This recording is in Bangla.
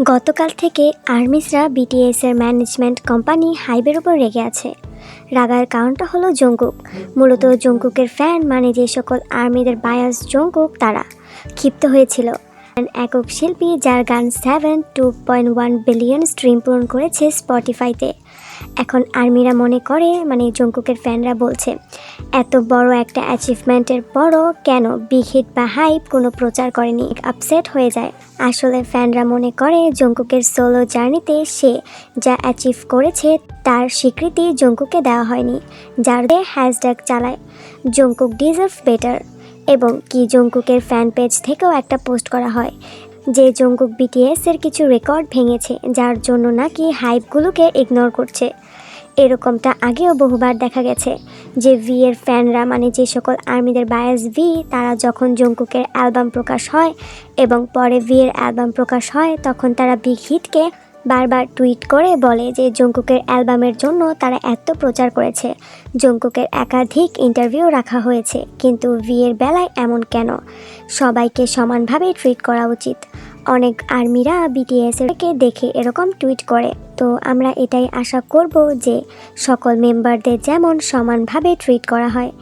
গতকাল থেকে আর্মিসরা বিটিএসের ম্যানেজমেন্ট কোম্পানি হাইবের উপর রেগে আছে। রাগার কারণটা হলো জঙ্গুক। মূলত জঙ্গুকের ফ্যান মানে যে সকল আর্মিদের বায়াস জঙ্গুক তারা। ক্ষিপ্ত হয়েছিল। একক শিল্পী যার গান seven two point one billion stream পূরণ করেছে স্পটিফাইতে এখন আর্মিরা মনে করে মানে জঙ্কুকের ফ্যানরা বলছে, এত বড় একটা অ্যাচিভমেন্টের পরও কেন বিগ হিট বা হাইপ কোনো প্রচার করেনি? আপসেট হয়ে যায়। আসলে ফ্যানরা মনে করে, জঙ্কুকের সোলো জার্নিতে সে যা অ্যাচিভ করেছে তার স্বীকৃতি জঙ্কুকে দেওয়া হয়নি, যার হ্যাশট্যাগ চালায়। জঙ্কুক ডিজার্ভ বেটার এবং কি জঙ্কুকের ফ্যান পেজ থেকেও একটা পোস্ট করা হয়, যে জঙ্কুক বিটিএস এর কিছু রেকর্ড ভেঙেছে, যার জন্য নাকি হাইপগুলোকে ইগনোর করছে। এরকমটা আগেও বহুবার দেখা গেছে, যে ভি এর ফ্যানরা মানে যে সকল আর্মিদের বায়াস ভি তারা যখন জঙ্কুকের অ্যালবাম প্রকাশ হয় এবং পরে ভি এর অ্যালবাম প্রকাশ হয়, তখন তারা বিগ হিটকে বারবার টুইট করে বলে যে জঙ্কুকের অ্যালবামের জন্য তারা এত প্রচার করেছে। জঙ্কুকের একাধিক ইন্টারভিউ রাখা হয়েছে, কিন্তু এর বেলায় এমন কেন? সবাইকে সমানভাবে ট্রিট করা উচিত। অনেক আর্মিরা বিটিএস এরকে দেখে এরকম টুইট করে। তো আমরা এটাই আশা করব যে সকল মেম্বারদের যেমন সমানভাবে ট্রিট করা হয়।